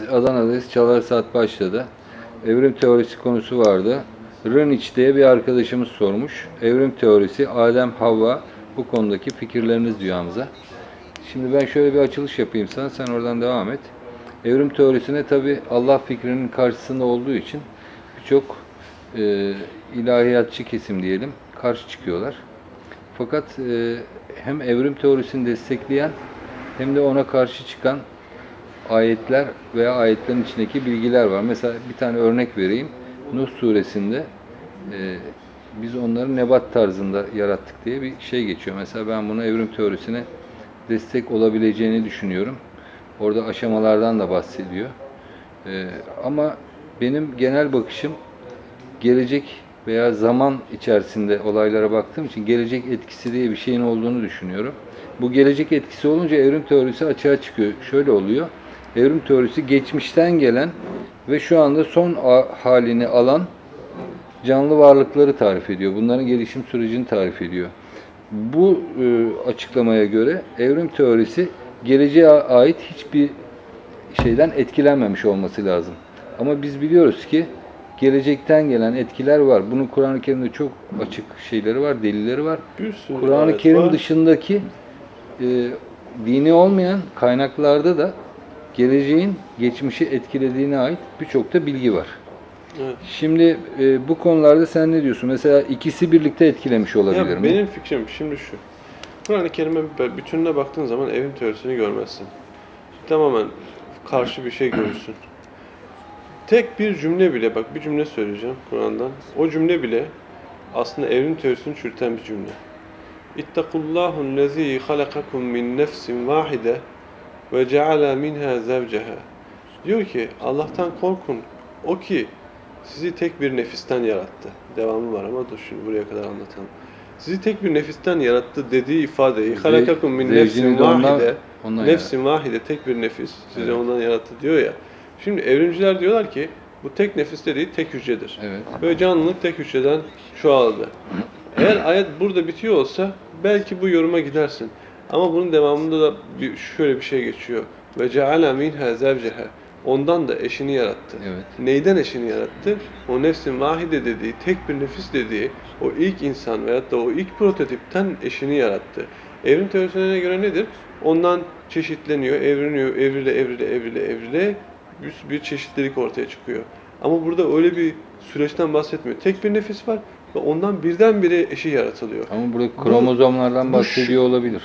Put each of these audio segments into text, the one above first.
Adana'dayız. Çalar Saat başladı. Evrim teorisi konusu vardı. Reniç diye bir arkadaşımız sormuş. Evrim teorisi, Adem, Havva bu konudaki fikirleriniz Hamza. Şimdi ben şöyle bir açılış yapayım sana, sen oradan devam et. Evrim teorisine tabi Allah fikrinin karşısında olduğu için birçok e, ilahiyatçı kesim diyelim karşı çıkıyorlar. Fakat e, hem evrim teorisini destekleyen hem de ona karşı çıkan ayetler veya ayetlerin içindeki bilgiler var. Mesela bir tane örnek vereyim. Nuh suresinde e, biz onları nebat tarzında yarattık diye bir şey geçiyor. Mesela ben buna evrim teorisine destek olabileceğini düşünüyorum. Orada aşamalardan da bahsediyor. E, ama benim genel bakışım gelecek veya zaman içerisinde olaylara baktığım için gelecek etkisi diye bir şeyin olduğunu düşünüyorum. Bu gelecek etkisi olunca evrim teorisi açığa çıkıyor. Şöyle oluyor. Evrim teorisi geçmişten gelen ve şu anda son halini alan canlı varlıkları tarif ediyor. Bunların gelişim sürecini tarif ediyor. Bu e, açıklamaya göre evrim teorisi geleceğe ait hiçbir şeyden etkilenmemiş olması lazım. Ama biz biliyoruz ki gelecekten gelen etkiler var. Bunun Kur'an-ı Kerim'de çok açık şeyleri var, delilleri var. Kur'an-ı Kerim var. dışındaki e, dini olmayan kaynaklarda da geleceğin geçmişi etkilediğine ait birçok da bilgi var. Evet. Şimdi e, bu konularda sen ne diyorsun? Mesela ikisi birlikte etkilemiş olabilir Ya mi? benim fikrim şimdi şu. Kur'an-ı Kerim'e bütününe baktığın zaman evrim teorisini görmezsin. Tamamen karşı bir şey görürsün. Tek bir cümle bile, bak bir cümle söyleyeceğim Kur'an'dan. O cümle bile aslında evrim teorisini çürüten bir cümle. İttakullahu lezî halakakum min nefsin vahide ve ceala minha zevceha. Diyor ki Allah'tan korkun. O ki sizi tek bir nefisten yarattı. Devamı var ama dur şimdi buraya kadar anlatalım. Sizi tek bir nefisten yarattı dediği ifadeyi halakakum min nefsin vahide ondan nefsin vahide tek bir nefis sizi Evet. ondan yarattı diyor ya. Şimdi evrimciler diyorlar ki bu tek nefis dediği tek hücredir. Evet. Böyle canlılık tek hücreden çoğaldı. Eğer ayet burada bitiyor olsa belki bu yoruma gidersin. Ama bunun devamında da bir, şöyle bir şey geçiyor. Ve ceala minha zevceha. Ondan da eşini yarattı. Evet. Neyden eşini yarattı? O nefsin vahide dediği, tek bir nefis dediği o ilk insan veyahut da o ilk prototipten eşini yarattı. Evrim teorisine göre nedir? Ondan çeşitleniyor, evriniyor, evrile, evrile, evrile, evrile bir, bir çeşitlilik ortaya çıkıyor. Ama burada öyle bir süreçten bahsetmiyor. Tek bir nefis var ve ondan birdenbire eşi yaratılıyor. Ama burada kromozomlardan bu bahsediyor olabilir.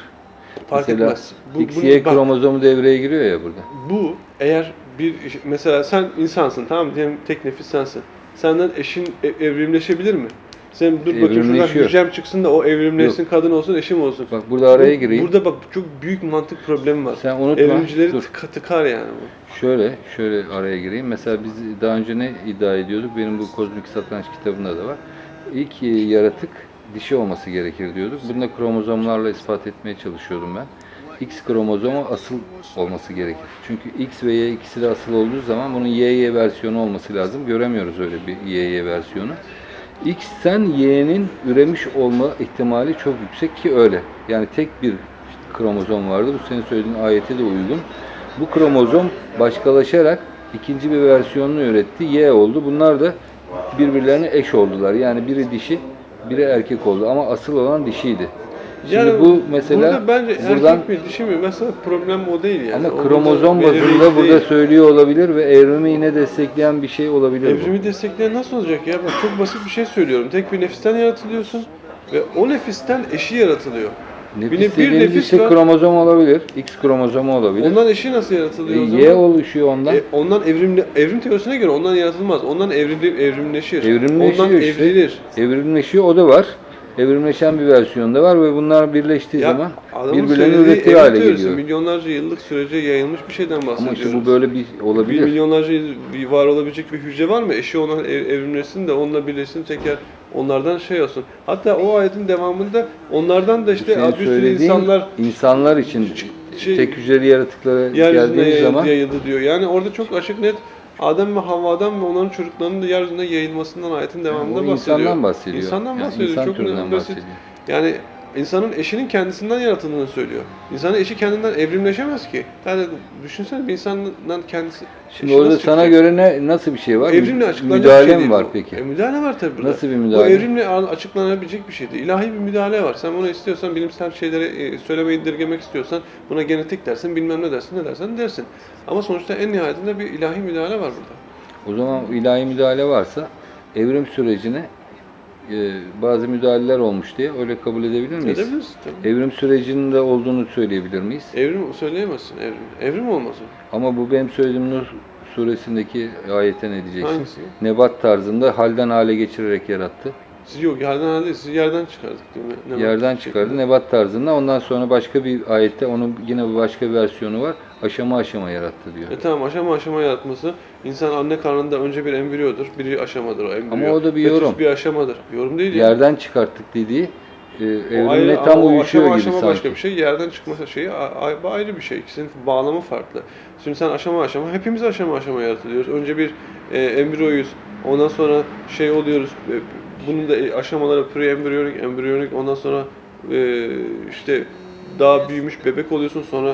Fark Mesela etmez. Bu, XY bunu- bak, kromozomu devreye giriyor ya burada. bu eğer bir mesela sen insansın tamam mı? Diyelim tek nefis sensin. Senden eşin e- evrimleşebilir mi? Sen dur bakayım şuradan hücrem çıksın da o evrimleşsin, kadın olsun, eşim olsun. Bak burada araya gireyim. Burada bak çok büyük mantık problemi var. Sen unutma. Evrimcileri Dur. tıka- tıkar yani bu. Şöyle, şöyle araya gireyim. Mesela biz daha önce ne iddia ediyorduk? Benim bu Kozmik Satranç kitabında da var. İlk e, yaratık dişi olması gerekir diyorduk. Bunu da kromozomlarla ispat etmeye çalışıyordum ben. X kromozomu asıl olması gerekir. Çünkü X ve Y ikisi de asıl olduğu zaman bunun YY versiyonu olması lazım. Göremiyoruz öyle bir YY versiyonu. X'ten Y'nin üremiş olma ihtimali çok yüksek ki öyle. Yani tek bir kromozom vardı. Bu senin söylediğin ayete de uygun. Bu kromozom başkalaşarak ikinci bir versiyonunu üretti. Y oldu. Bunlar da birbirlerine eş oldular. Yani biri dişi, biri erkek oldu. Ama asıl olan dişiydi. Şimdi Yani bu mesela burada bence buradan erkek mi dişi mi mesela problem o değil yani. ama kromozom bazında burada değil. söylüyor olabilir ve evrimi yine destekleyen bir şey olabilir. bu. Evrimi destekleyen nasıl olacak ya? Bak çok basit bir şey söylüyorum. Tek bir nefisten yaratılıyorsun ve o nefisten eşi yaratılıyor. Nefis Bir, bir dediğimiz nefis işte var. kromozom olabilir, X kromozomu olabilir. Ondan eşi nasıl yaratılıyor o E, zaman? Y oluşuyor ondan. E, ondan evrim evrim teorisine göre ondan yaratılmaz. Ondan evrimli, evrimleşir. Evrimleşiyor ondan işte. evrilir. Evrimleşiyor o da var. Evrimleşen bir versiyon da var ve bunlar birleştiği Ya, zaman birbirlerini evrim hale geliyor. milyonlarca yıllık sürece yayılmış bir şeyden bahsediyoruz. Ama işte bu böyle bir bir olabilir. milyonlarca yıl bir var olabilecek bir hücre var mı? Eşi ona ev- evrimleşsin de onunla birleşsin tekrar onlardan şey olsun. Hatta o ayetin devamında onlardan da işte bir sürü insanlar insanlar için şey- tek hücreli yaratıklara yayıldı, zaman yayıldı diyor. Yani orada çok açık net Adem ve Havva'dan ve onların çocuklarının da yeryüzüne yayılmasından ayetin devamında o bahsediyor. insandan bahsediyor. İnsandan Yani bahsediyor. insan çok basit. bahsediyor. Yani insanın eşinin kendisinden yaratıldığını söylüyor. İnsanın eşi kendinden evrimleşemez ki. Yani düşünsene bir insandan kendisi Şimdi orada sana göre ne nasıl bir şey var? Evrimle açıklanacak müdahale şey mi var bu. peki? E, müdahale var tabii burada. Nasıl bir Bu müdahale? evrimle a- açıklanabilecek bir şey değil. İlahi bir müdahale var. Sen bunu istiyorsan, bilimsel şeyleri e, söylemeyi indirgemek istiyorsan buna genetik dersin, bilmem ne dersin, ne dersen dersin. Ama sonuçta en nihayetinde bir ilahi müdahale var burada. O zaman ilahi müdahale varsa evrim sürecine e, bazı müdahaleler olmuş diye öyle kabul edebilir miyiz? Edebilirsin tabii. Evrim sürecinin de olduğunu söyleyebilir miyiz? Evrim söyleyemezsin evrim. Evrim olmaz o. Ama bu benim söylediğim Nur suresindeki ayete ne diyeceksin? Hangisi? Nebat tarzında halden hale geçirerek yarattı. Siz yok yerden halde sizi yerden çıkardık değil mi? Ne var? Yerden çıkardı nebat tarzında. Ondan sonra başka bir ayette onun yine bir başka bir versiyonu var. Aşama aşama yarattı diyor. E tamam aşama aşama yaratması. İnsan anne karnında önce bir embriyodur. Bir aşamadır o embriyo. Ama o da bir Fetüs yorum. bir aşamadır. Yorum değil ya. Yerden çıkarttık dediği e, evrimle tam ama uyuşuyor aşama gibi aşama sanki. başka bir şey. Yerden çıkma şeyi ayrı bir şey. İkisinin bağlamı farklı. Şimdi sen aşama aşama, hepimiz aşama aşama yaratılıyoruz. Önce bir e, embriyoyuz. Ondan sonra şey oluyoruz. E, bunun da e, aşamaları pre-embriyonik, embriyonik. Ondan sonra e, işte daha büyümüş bebek oluyorsun. Sonra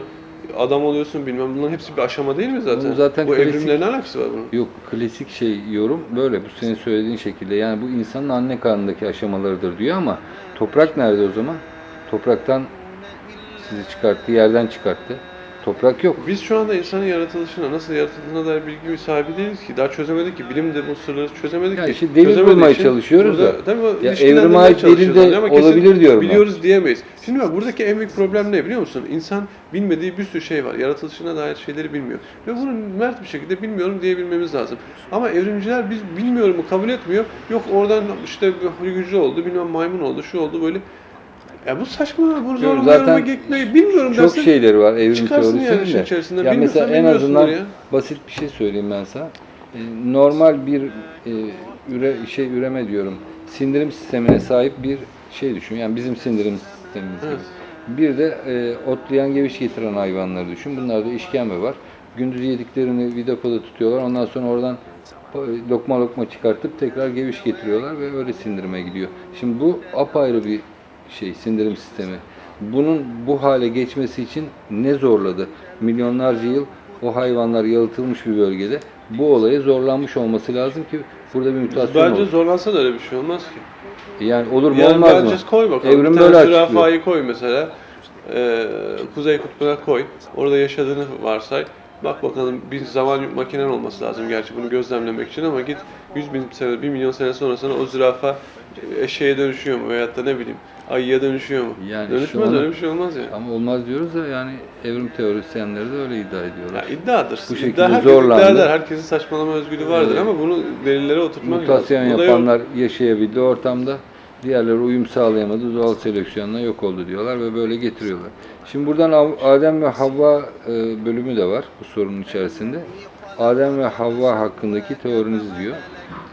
adam oluyorsun bilmem bunların hepsi bir aşama değil mi zaten? Bu zaten Bu klasik- evrimle ne alakası var bunun? Yok klasik şey yorum böyle bu senin söylediğin şekilde. Yani bu insanın anne karnındaki aşamalarıdır diyor ama toprak nerede o zaman? Topraktan sizi çıkarttı, yerden çıkarttı. Toprak yok. Biz şu anda insanın yaratılışına, nasıl yaratıldığına dair bilgi sahibi değiliz ki. Daha çözemedik ki. Bilim de bu sırları çözemedik Ya ki. işte delil bulmaya çalışıyoruz burada- da. Tabii Ya evrime ait delil de ama olabilir diyorum ben. Biliyoruz diyemeyiz. Şimdi bak buradaki en büyük problem ne biliyor musun? İnsan bilmediği bir sürü şey var. Yaratılışına dair şeyleri bilmiyor. Ve bunu mert bir şekilde bilmiyorum diyebilmemiz lazım. Ama evrimciler biz bilmiyorumu kabul etmiyor. Yok oradan işte hücre oldu, bilmem maymun oldu, şu oldu böyle. Ya bu saçma. Bunu zorlama zaten gitmeyi bilmiyorum Çok dersin. şeyleri var evrim çıkarsın yani teorisinin işin de. içerisinden. Ya Bilmiyorsan mesela en bilmiyorsundur azından ya. basit bir şey söyleyeyim ben sana. Ee, Normal bir e, üre, şey üreme diyorum. Sindirim sistemine sahip bir şey düşün. Yani bizim sindirim sistemimiz gibi. Evet. Bir de e, otlayan geviş getiren hayvanları düşün. Bunlarda işkembe var. Gündüz yediklerini vidakoda tutuyorlar. Ondan sonra oradan e, lokma lokma çıkartıp tekrar geviş getiriyorlar ve öyle sindirime gidiyor. Şimdi bu apayrı bir şey sindirim sistemi. Bunun bu hale geçmesi için ne zorladı? Milyonlarca yıl o hayvanlar yalıtılmış bir bölgede bu olaya zorlanmış olması lazım ki burada bir mutasyon Bence zorlansa da öyle bir şey olmaz ki. Yani olur mu Yani olmaz bence mı? koy bakalım. Evrim bir tane böyle zürafayı koy mesela. Ee, Kuzey Kutbu'na koy. Orada yaşadığını varsay. Bak bakalım bir zaman makinen olması lazım gerçi bunu gözlemlemek için ama git 100 bin sene, 1 milyon sene sonra sana o zürafa eşeğe dönüşüyor mu veyahut da ne bileyim ayıya dönüşüyor mu? Yani Dönüşmez öyle bir şey olmaz yani. Ama olmaz diyoruz da yani evrim teorisyenleri de öyle iddia Ya ediyorlar. iddiadır. Bu İddia, şekilde herkes zorlandı. iddia eder. Herkesin saçmalama özgürlüğü vardır Evet. ama bunu delillere oturtmak Mutasyon lazım. Bu da yok. yapanlar yaşayabildi ortamda. Diğerleri uyum sağlayamadı. Doğal seleksiyonla yok oldu diyorlar ve böyle getiriyorlar. Şimdi buradan Av- Adem ve Havva e, bölümü de var bu sorunun içerisinde. Adem ve Havva hakkındaki teoriniz diyor.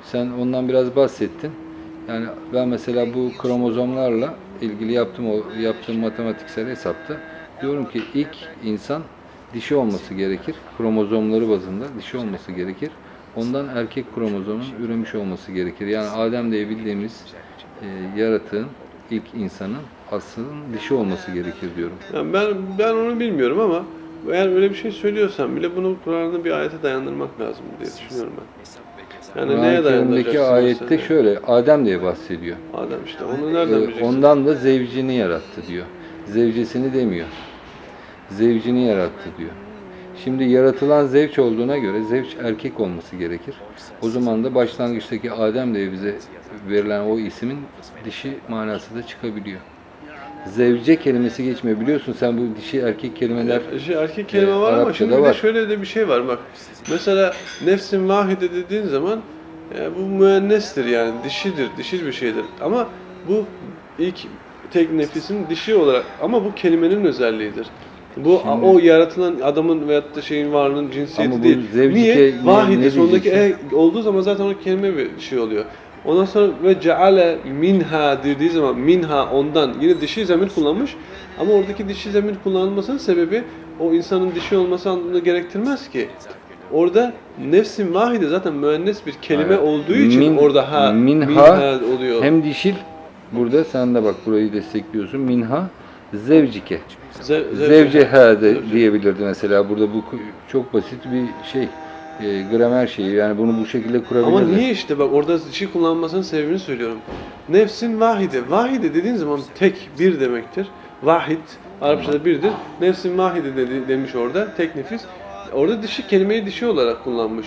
Sen ondan biraz bahsettin. Yani ben mesela bu kromozomlarla ilgili yaptığım o yaptığım matematiksel hesapta diyorum ki ilk insan dişi olması gerekir. Kromozomları bazında dişi olması gerekir. Ondan erkek kromozomun üremiş olması gerekir. Yani Adem diye bildiğimiz e, yaratığın ilk insanın aslında dişi olması gerekir diyorum. Yani ben ben onu bilmiyorum ama eğer öyle bir şey söylüyorsan bile bunu Kur'an'da bir ayete dayandırmak lazım diye düşünüyorum ben. Yani neye Kur'an-ı Kerim'deki dayandıracaksın ayette mesela? şöyle Adem diye bahsediyor. Adem işte onu nereden Ee, bileceksin? ondan da zevcini yarattı diyor. Zevcesini demiyor. Zevcini yarattı diyor. Şimdi yaratılan zevç olduğuna göre zevç erkek olması gerekir. O zaman da başlangıçtaki Adem diye bize verilen o ismin dişi manası da çıkabiliyor. Zevce kelimesi geçmiyor. Biliyorsun sen bu dişi erkek kelimeler Ya, şey, erkek kelime e, var ama Arapçada şimdi bir de var. şöyle de bir şey var bak. Mesela nefsin vahide dediğin zaman e, bu müennestir yani dişidir, dişil bir şeydir. Ama bu ilk tek nefisin dişi olarak ama bu kelimenin özelliğidir. Bu Şimdi- o yaratılan adamın veyahut da şeyin varlığının cinsiyeti Ama bu değil. zevcike Niye? ne- Vahide sondaki e diyeceksin? olduğu zaman zaten o kelime bir şey oluyor. Ondan sonra ve ceale minha dediği zaman minha ondan yine dişi zemir kullanmış. Ama oradaki dişi zemir kullanılmasının sebebi o insanın dişi olması anlamını gerektirmez ki. Orada nefsin vahide zaten müennes bir kelime Evet. olduğu için Min- orada ha minha minha oluyor. hem dişil Burada sen de bak burayı destekliyorsun. Minha zevcike. Zev, Zevceha de diyebilirdi mesela. Burada bu çok basit bir şey. E, gramer şeyi. Yani bunu bu şekilde kurabilirdi. Ama niye işte bak orada dişi kullanmasının sebebini söylüyorum. Nefsin vahide. Vahide dediğin zaman tek bir demektir. Vahid Arapçada birdir. Nefsin vahide dedi, demiş orada. Tek nefis. Orada dişi kelimeyi dişi olarak kullanmış.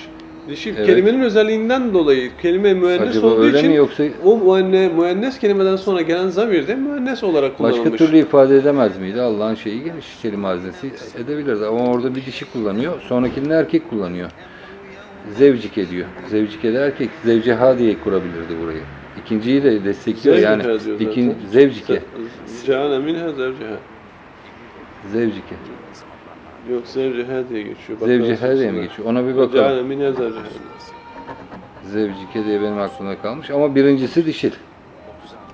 Dişi Evet. kelimenin özelliğinden dolayı kelime müennes Acaba olduğu için mi yoksa o müenne, müennes kelimeden sonra gelen zamir de müennes olarak kullanılmış. başka türlü ifade edemez miydi? Allah'ın şeyi geniş kelime hazinesi edebilirdi. Ama orada bir dişi kullanıyor. Sonrakinde erkek kullanıyor. Zevcike diyor. Zevcike de erkek. Zevceha diye kurabilirdi burayı. İkinciyi de destekliyor Zevceha yani. diyor zaten. İkin, zevcike. Ceale minha zevceha. Zevcike. Yok zevceha diye geçiyor. Bak Zevceha diye mi geçiyor? Ona bir bakalım. Ceale minha zevceha. Zevcike diye benim aklımda kalmış. Ama birincisi dişil.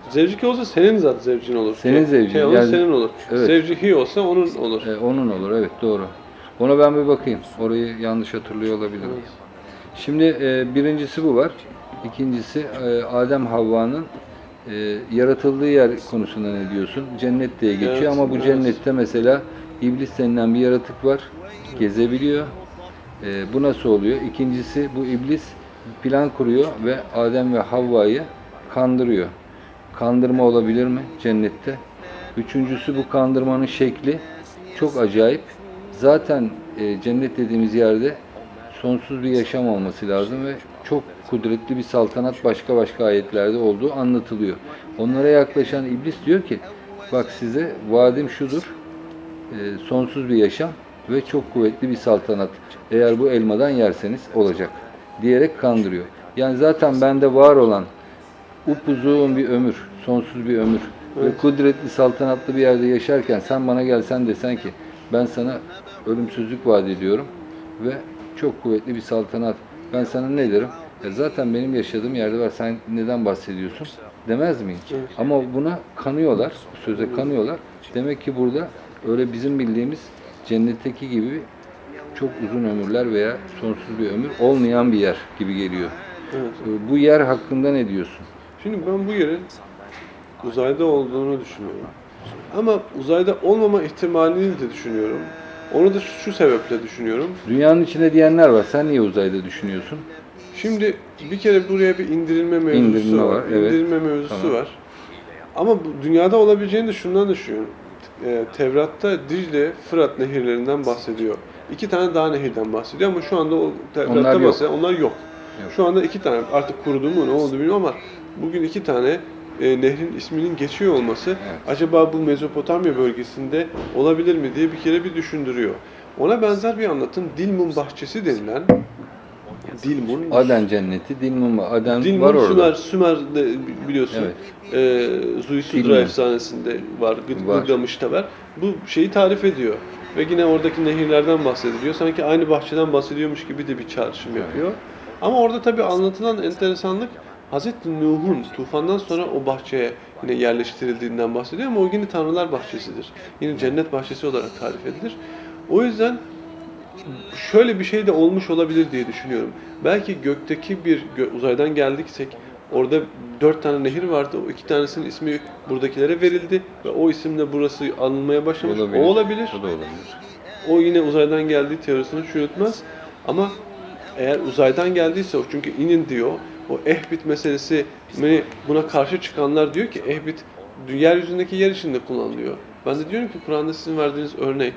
Zevciki olsa senin zat zevcin olur. Senin Şey- zevcin, Şey olur, yani- senin olur. Evet. Zevcihi olsa onun olur. E, onun olur evet doğru. Ona ben bir bakayım. Orayı yanlış hatırlıyor olabilirim. Şimdi e, birincisi bu var. İkincisi e, Adem Havva'nın e, yaratıldığı yer konusunda ne diyorsun? Cennet diye geçiyor Evet, ama bu evet. cennette mesela iblis denilen bir yaratık var. Gezebiliyor. E, bu nasıl oluyor? İkincisi bu iblis plan kuruyor ve Adem ve Havva'yı kandırıyor. Kandırma olabilir mi cennette? Üçüncüsü bu kandırmanın şekli çok acayip. Zaten e, cennet dediğimiz yerde sonsuz bir yaşam olması lazım ve çok kudretli bir saltanat başka başka ayetlerde olduğu anlatılıyor. Onlara yaklaşan iblis diyor ki bak size vaadim şudur e, sonsuz bir yaşam ve çok kuvvetli bir saltanat. Eğer bu elmadan yerseniz olacak diyerek kandırıyor. Yani zaten bende var olan upuzun bir ömür, sonsuz bir ömür ve kudretli saltanatlı bir yerde yaşarken sen bana gelsen desen ki ben sana ölümsüzlük vaat ediyorum ve çok kuvvetli bir saltanat. Ben sana ne derim? "Ya zaten benim yaşadığım yerde var. Sen neden bahsediyorsun? Demez miyim? Evet. Ama buna kanıyorlar. Bu söze kanıyorlar. Demek ki burada öyle bizim bildiğimiz cennetteki gibi çok uzun ömürler veya sonsuz bir ömür olmayan bir yer gibi geliyor. Evet. Ee, Bu yer hakkında ne diyorsun? Şimdi ben bu yerin uzayda olduğunu düşünüyorum. Ama uzayda olmama ihtimalini de düşünüyorum. Onu da şu sebeple düşünüyorum. Dünyanın içinde diyenler var. Sen niye uzayda düşünüyorsun? Şimdi bir kere buraya bir indirilme mevzusu İndirilme var. var, evet. İndirilme mevzusu Tamam. var. Ama bu dünyada olabileceğini de şundan düşünüyorum. Ee, Tevrat'ta Dicle, Fırat nehirlerinden bahsediyor. İki tane daha nehirden bahsediyor ama şu anda o Tevrat'ta Onlar yok. bahsediyor. Onlar yok. Yok. Şu anda iki tane artık kurudu mu ne oldu bilmiyorum ama bugün iki tane e, nehrin isminin geçiyor olması Evet. acaba bu Mezopotamya bölgesinde olabilir mi diye bir kere bir düşündürüyor. Ona benzer bir anlatım Dilmun bahçesi denilen Dilmun Aden cenneti, Dilmun. Aden Dilmun var orada. Sümer, Sümer'de biliyorsun. Evet. Ee, Zuysudra efsanesinde var, Gı- Var. Gılgamış'ta var. Bu şeyi tarif ediyor. Ve yine oradaki nehirlerden bahsediliyor. Sanki aynı bahçeden bahsediyormuş gibi de bir çağrışım yapıyor. Ama orada tabii anlatılan enteresanlık Hazreti Nuh'un tufandan sonra o bahçeye yine yerleştirildiğinden bahsediyor ama o yine Tanrılar bahçesidir. Yine cennet bahçesi olarak tarif edilir. O yüzden şöyle bir şey de olmuş olabilir diye düşünüyorum. Belki gökteki bir gö- uzaydan geldiksek orada dört tane nehir vardı. O iki tanesinin ismi buradakilere verildi ve o isimle burası anılmaya başlamış. Olabilir. O olabilir. O da olabilir. O yine uzaydan geldiği teorisini çürütmez. Ama eğer uzaydan geldiyse çünkü inin diyor. O ehbit meselesi hani buna karşı çıkanlar diyor ki ehbit yeryüzündeki yer içinde kullanılıyor. Ben de diyorum ki Kur'an'da sizin verdiğiniz örnek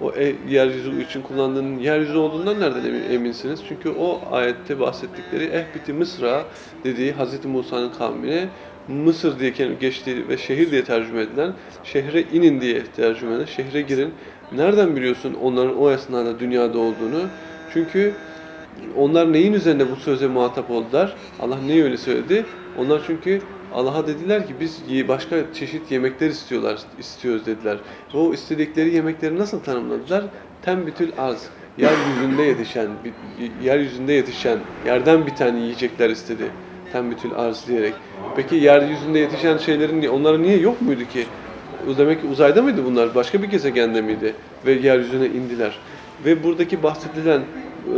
o e, yeryüzü için kullandığının yeryüzü olduğundan nereden emin- eminsiniz? Çünkü o ayette bahsettikleri ehbiti Mısra dediği Hz. Musa'nın kavmine Mısır diye geçtiği ve şehir diye tercüme edilen şehre inin diye tercüme edilen şehre girin. Nereden biliyorsun onların o esnada dünyada olduğunu? Çünkü onlar neyin üzerine bu söze muhatap oldular? Allah neyi öyle söyledi? Onlar çünkü Allah'a dediler ki biz başka çeşit yemekler istiyorlar, istiyoruz dediler. O istedikleri yemekleri nasıl tanımladılar? Tembitül arz. Yeryüzünde yetişen, yeryüzünde yetişen, yerden biten yiyecekler istedi. Tembitül arz diyerek. Peki yeryüzünde yetişen şeylerin onlara niye yok muydu ki? O demek ki uzayda mıydı bunlar? Başka bir gezegende miydi? Ve yeryüzüne indiler. Ve buradaki bahsedilen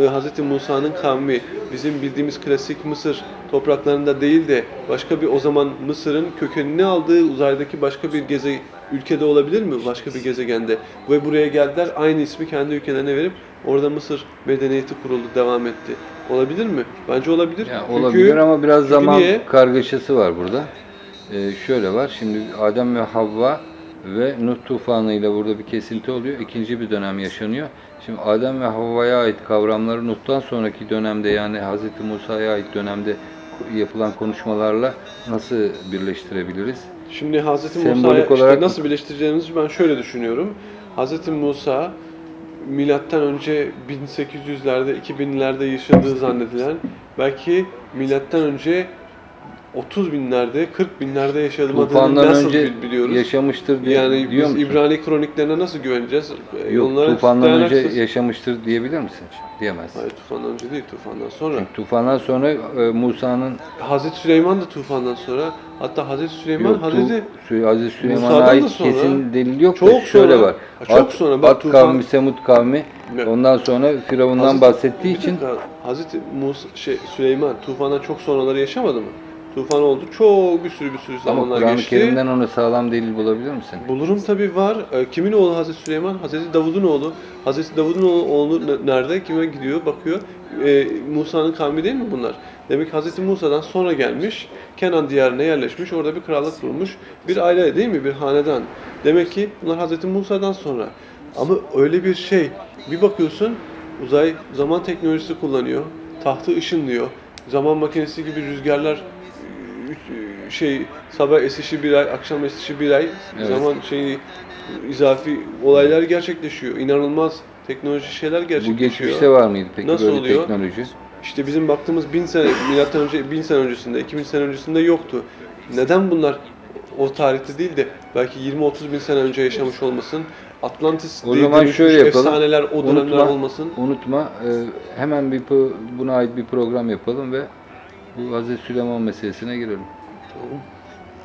e, Hz. Musa'nın kavmi, bizim bildiğimiz klasik Mısır topraklarında değil de başka bir o zaman Mısır'ın kökenini aldığı uzaydaki başka bir geze ülkede olabilir mi? Başka bir gezegende. Ve buraya geldiler aynı ismi kendi ülkelerine verip orada Mısır medeniyeti kuruldu, devam etti. Olabilir mi? Bence olabilir. Ya Çünkü- olabilir ama biraz zaman niye? kargaşası var burada. Ee, şöyle var. Şimdi Adem ve Havva ve Nuh tufanıyla burada bir kesinti oluyor. İkinci bir dönem yaşanıyor. Şimdi Adem ve Havva'ya ait kavramları Nuh'tan sonraki dönemde yani Hz. Musa'ya ait dönemde yapılan konuşmalarla nasıl birleştirebiliriz? Şimdi Hz. Musa'ya işte olarak- nasıl birleştireceğimizi ben şöyle düşünüyorum. Hz. Musa milattan önce 1800'lerde 2000'lerde yaşadığı zannedilen belki milattan önce 30 binlerde 40 binlerde yaşadığını nasıl önce bil- biliyoruz? yaşamıştır diye yani diyor biz musun? İbrani kroniklerine nasıl güveneceğiz? Ee, Yok, onlara tufandan önce dayanaksız- yaşamıştır diyebilir misin? Diyemez. Hayır tufandan önce değil tufandan sonra. Çünkü tufandan sonra e, Musa'nın Hazreti Süleyman da tufandan sonra hatta Hazreti Süleyman Yok, tu, Hazreti Sü- Hazreti Süleyman'a da ait sonra- kesin delil yok da Çok şöyle sonra- var. Ha, çok At, sonra bak At tufan- kavmi, Semut kavmi Evet. ondan sonra Firavun'dan Hazreti- bahsettiği için Hazreti Musa, şey, Süleyman tufandan çok sonraları yaşamadı mı? Tufan oldu. Çok bir sürü bir sürü ama zamanlar Kur'an-ı geçti. Kerim'den ona sağlam delil bulabilir misin? Bulurum tabi var. Ee, Kimin oğlu Hazreti Süleyman? Hazreti Davud'un oğlu. Hazreti Davud'un oğlu, oğlu ne- nerede? Kime gidiyor? Bakıyor. Ee, Musa'nın kavmi değil mi bunlar? Demek ki Hazreti Musa'dan sonra gelmiş. Kenan diyarına yerleşmiş. Orada bir krallık kurmuş. Bir aile değil mi? Bir hanedan. Demek ki bunlar Hazreti Musa'dan sonra. Ama öyle bir şey. Bir bakıyorsun uzay zaman teknolojisi kullanıyor. Tahtı ışınlıyor. Zaman makinesi gibi rüzgarlar şey sabah esişi bir ay, akşam esişi bir ay Evet. zaman şeyi izafi olaylar gerçekleşiyor. İnanılmaz teknoloji şeyler Bu gerçekleşiyor. geçmişte var mıydı peki Nasıl böyle oluyor? teknoloji? İşte bizim baktığımız bin sene, milattan önce bin sene öncesinde, 2000 sene öncesinde yoktu. Neden bunlar o tarihte değil de belki 20-30 bin sene önce yaşamış olmasın? Atlantis O zaman şöyle yapalım. efsaneler o dönemler Unutma, olmasın. unutma e, hemen bir buna ait bir program yapalım ve bu Hazreti Süleyman meselesine girelim.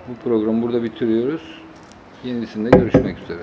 Bu programı burada bitiriyoruz. Yenisinde görüşmek üzere.